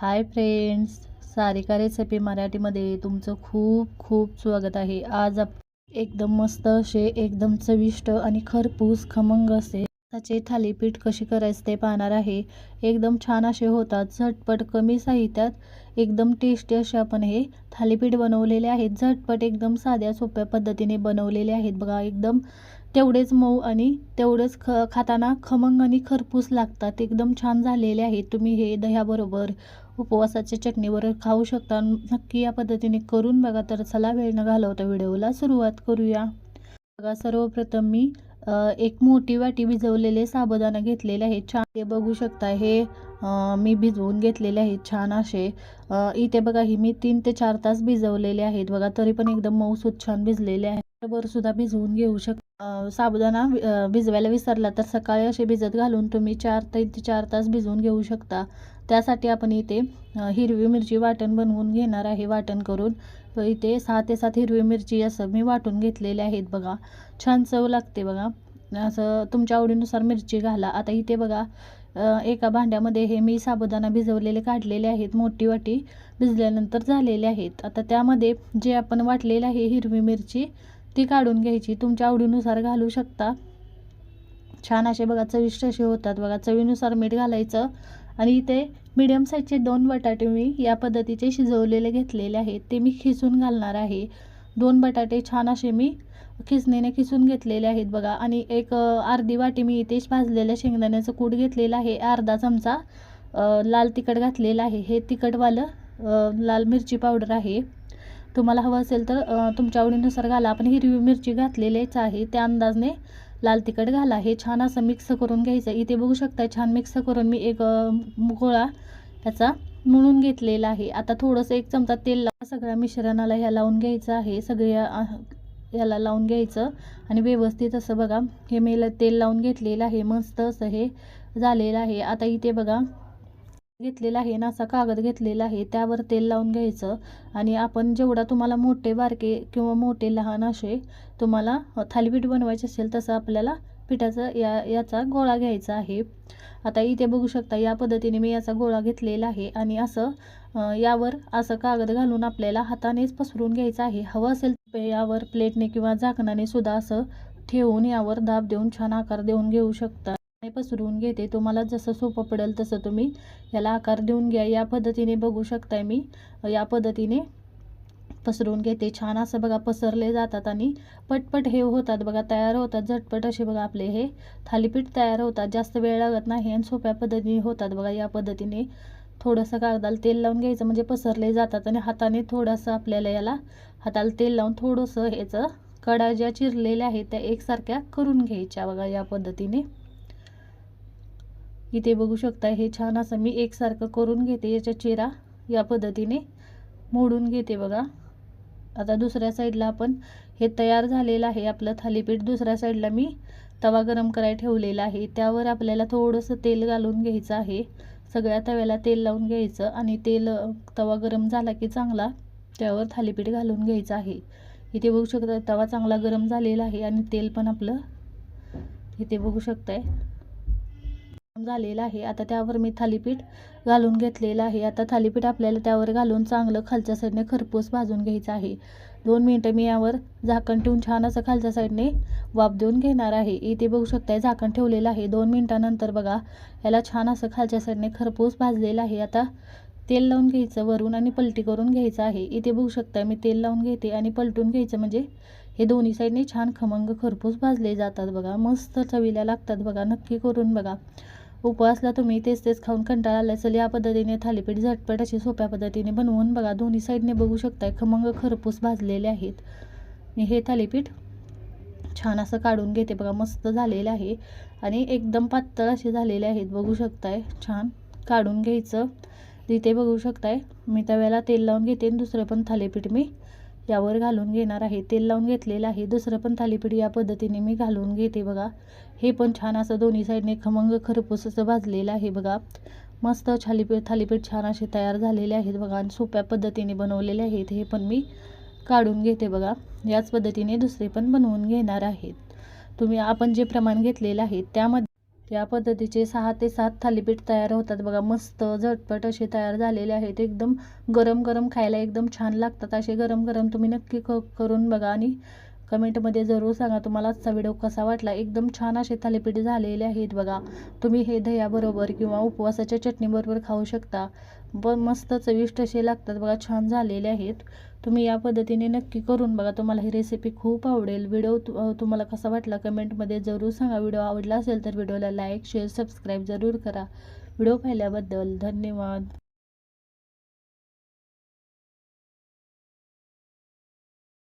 Hi friends Sarika recipe मराठीमध्ये तुमचं खूप खूप स्वागत आहे. आज आप एकदम मस्त असे एकदम चविष्ट आणि खरपूस खमंग असे त्याचे थालीपीठ कशी करायचे ते पाहणार आहे. एकदम छान असे होतात. झटपट कमी साहित्यात एकदम टेस्टी असे आपण हे थालीपीठ बनवलेले आहेत. झटपट एकदम साध्या सोप्या पद्धतीने बनवलेले आहेत. बघा एकदम तेवढेच मऊ आणि तेवढेच ख खाताना खमंग आणि खरपूस लागतात. एकदम छान झालेले आहेत. तुम्ही हे दह्याबरोबर उपवासाच्या चटणीवर खाऊ शकता. नक्की या पद्धतीने करून बघा. तर चला वेळ न घालवता व्हिडिओला सुरुवात करूया. बघा सर्वप्रथम मी एक मोठी वाटी भिजवलेले साबुदाणा घेतलेले आहेत. छान ते बघू शकता हे मी भिजवून घेतलेले आहेत. छान असे. इथे बघा ही मी तीन ते चार तास भिजवलेले आहेत. बघा तरी पण एकदम मऊसूत छान भिजलेले आहे. बरोबर सुद्धा भिजवून घेऊ शक साबुदाणा भिजवायला विसरला तर सकाळी असे भिजत घालून तुम्ही चार ते चार तास भिजवून घेऊ शकता. त्यासाठी आपण इथे हिरवी मिरची वाटण बनवून घेणार आहे. वाटण करून तर इथे सहा ते सात हिरवी मिरची असं मी वाटून घेतलेले आहेत बघा. छान चव लागते बघा. असं तुमच्या आवडीनुसार मिरची घाला. आता इथे बघा एका भांड्यामध्ये हे मी साबुदाणा भिजवलेले काढलेले आहेत. मोठी वाटी भिजल्यानंतर झालेले आहेत. आता त्यामध्ये जे आपण वाटलेलं आहे हिरवी मिरची ती काढून घ्यायची. तुमच्या आवडीनुसार घालू शकता. छान असे बघा चविष्ट असे होतात बघा. चवीनुसार मीठ घालायचं. आणि इथे मीडियम साईजचे दोन बटाटे मी या पद्धतीचे शिजवलेले घेतलेले आहेत. ते मी खिसून घालणार आहे. दोन बटाटे छान असे मी खिसणीने खिसून घेतलेले आहेत बघा. आणि एक अर्धी वाटी मी इथे भाजलेल्या शेंगदाण्याचं कूट घेतलेलं आहे. अर्धा चमचा लाल तिखट घातलेलं आहे. हे तिखटवालं लाल मिरची पावडर आहे. तुम्हाला हवं असेल तर तुमच्या आवडीनुसार घाला. आपण हिरवी मिरची घातलेलीच आहे. त्या अंदाजने लाल तिखट घाला हे छान असं मिक्स करून घ्यायचं. इथे बघू शकता छान मिक्स करून मी एक अ, गोळा याचा म्हणून घेतलेला आहे. आता थोडंसं एक चमचा तेल लावा सगळ्या मिश्रणाला ह्या लावून घ्यायचं आहे. सगळ्या याला लावून घ्यायचं. आणि व्यवस्थित असं बघा हे मी तेल लावून घेतलेलं आहे. मस्त असं हे झालेलं आहे. आता इथे बघा घेतलेला आहे ना असा कागद घेतलेला आहे त्यावर तेल लावून घ्यायचं आणि आपण जेवढा तुम्हाला मोठे बारके किंवा मोठे लहान असे तुम्हाला थालीपीठ बनवायचे असेल तसं आपल्याला पिठाचा या याचा गोळा घ्यायचा आहे. आता इथे बघू शकता या पद्धतीने मी याचा गोळा घेतलेला आहे आणि असं यावर असं कागद घालून आपल्याला हातानेच पसरून घ्यायचं आहे. हवं असेल यावर प्लेटने किंवा झाकणाने सुद्धा असं ठेवून यावर दाब देऊन छान आकार देऊन घेऊ शकता. आणि पसरवून घेते. तुम्हाला जसं सोपं पडेल तसं तुम्ही याला आकार देऊन घ्या. या पद्धतीने बघू शकताय मी. या पद्धतीने पसरवून घेते. छान असं बघा पसरले जातात आणि पटपट हे होतात बघा तयार होतात. झटपट असे बघा आपले हे थालीपीठ तयार होतात. जास्त वेळ लागत नाही आणि सोप्या पद्धतीने होतात बघा. या पद्धतीने थोडंसं कागदाला तेल लावून घ्यायचं. म्हणजे पसरले जातात आणि हाताने थोडंसं आपल्याला याला हाताला तेल लावून थोडंसं ह्याचं कडा ज्या चिरलेल्या आहेत त्या एकसारख्या करून घ्यायच्या बघा या पद्धतीने. इथे बघू शकता हे छान असं मी एकसारखं करून घेते याच्या चेहरा या पद्धतीने मोडून घेते बघा. आता दुसऱ्या साईडला आपण हे तयार झालेलं आहे आपलं थालीपीठ दुसऱ्या साईडला मी तवा गरम करायला ठेवलेला आहे. त्यावर आपल्याला थोडंसं तेल घालून घ्यायचं आहे. सगळ्या तव्याला तेल लावून घ्यायचं आणि तेल तवा गरम झाला की चांगला त्यावर थालीपीठ घालून घ्यायचं आहे. इथे बघू शकता तवा चांगला गरम झालेला आहे आणि तेल पण आपलं इथे बघू शकताय. झालेलं आहे. आता त्यावर मी थालीपीठ घालून घेतलेलं आहे. आता थालीपीठ आपल्याला त्यावर घालून चांगलं खालच्या साईडने खरपूस भाजून घ्यायचं आहे. दोन मिनटं मी यावर झाकण ठेवून छान असं खालच्या साईडने वाफ देऊन घेणार आहे. इथे बघू शकताय झाकण ठेवलेलं आहे. दोन मिनटानंतर बघा याला छान असं खालच्या साईडने खरपूस भाजलेलं आहे. आता तेल लावून घ्यायचं वरून आणि पलटी करून घ्यायचं आहे. इथे बघू शकताय मी तेल लावून घेते आणि पलटून घ्यायचं म्हणजे हे दोन्ही साईडने छान खमंग खरपूस भाजले जातात बघा. मस्त चवीला लागतात बघा. नक्की करून बघा. उपवासला तुम्ही तेच तेच खाऊन कंटाळा आला असेल या पद्धतीने थालीपीठ झटपट अशी सोप्या पद्धतीने बनवून बघा. दोन्ही साईडने बघू शकताय. खमंग खरपूस भाजलेले आहेत. मी हे थालीपीठ छान असं काढून घेते बघा. मस्त झालेलं आहे. आणि एकदम पातळ असे झालेले आहेत. बघू शकताय. छान काढून घ्यायचं. तिथे बघू शकताय. मी तव्याला तेल लावून घेते आणि दुसरं पण थालीपीठ मी यावर घालून घेणार आहे. तेल लावून घेतलेलं आहे. दुसरं पण थालीपीठ या पद्धतीने मी घालून घेते बघा. हे पण छान असं दोन्ही साईडने खमंग खरपूस असं भाजलेलं आहे बघा. मस्त थालीपीठ थालीपीठ छान असे तयार झालेले आहेत बघा आणि सोप्या पद्धतीने बनवलेले आहेत. हे पण मी काढून घेते बघा. याच पद्धतीने दुसरे पण बनवून घेणार आहेत. तुम्ही आपण जे प्रमाण घेतलेलं आहे त्यामध्ये या पद्धतीचे सहा ते सात थालीपीठ तयार होतात. बघा मस्त झटपट असे तयार झालेले आहेत. एकदम गरम गरम खायला एकदम छान लागतात. असे गरम गरम तुम्ही नक्की क करून बघा. आणि कमेंटमध्ये जरूर सांगा तुम्हाला आजचा व्हिडिओ कसा वाटला. एकदम छान असे थालीपीठ झालेले आहेत बघा. तुम्ही हे दह्याबरोबर किंवा उपवासाच्या चटणीबरोबर खाऊ शकता. ब मस्त चविष्ट असे लागतात बघा छान झालेले आहेत. तुम्ही या पद्धतीने नक्की करून बघा. तुम्हाला ही रेसिपी खूप आवडेल. व्हिडिओ तु तुम्हाला कसा वाटला कमेंटमध्ये जरूर सांगा. व्हिडिओ आवडला असेल तर व्हिडिओला लाईक शेअर सबस्क्राईब जरूर करा. व्हिडिओ पाहिल्याबद्दल धन्यवाद.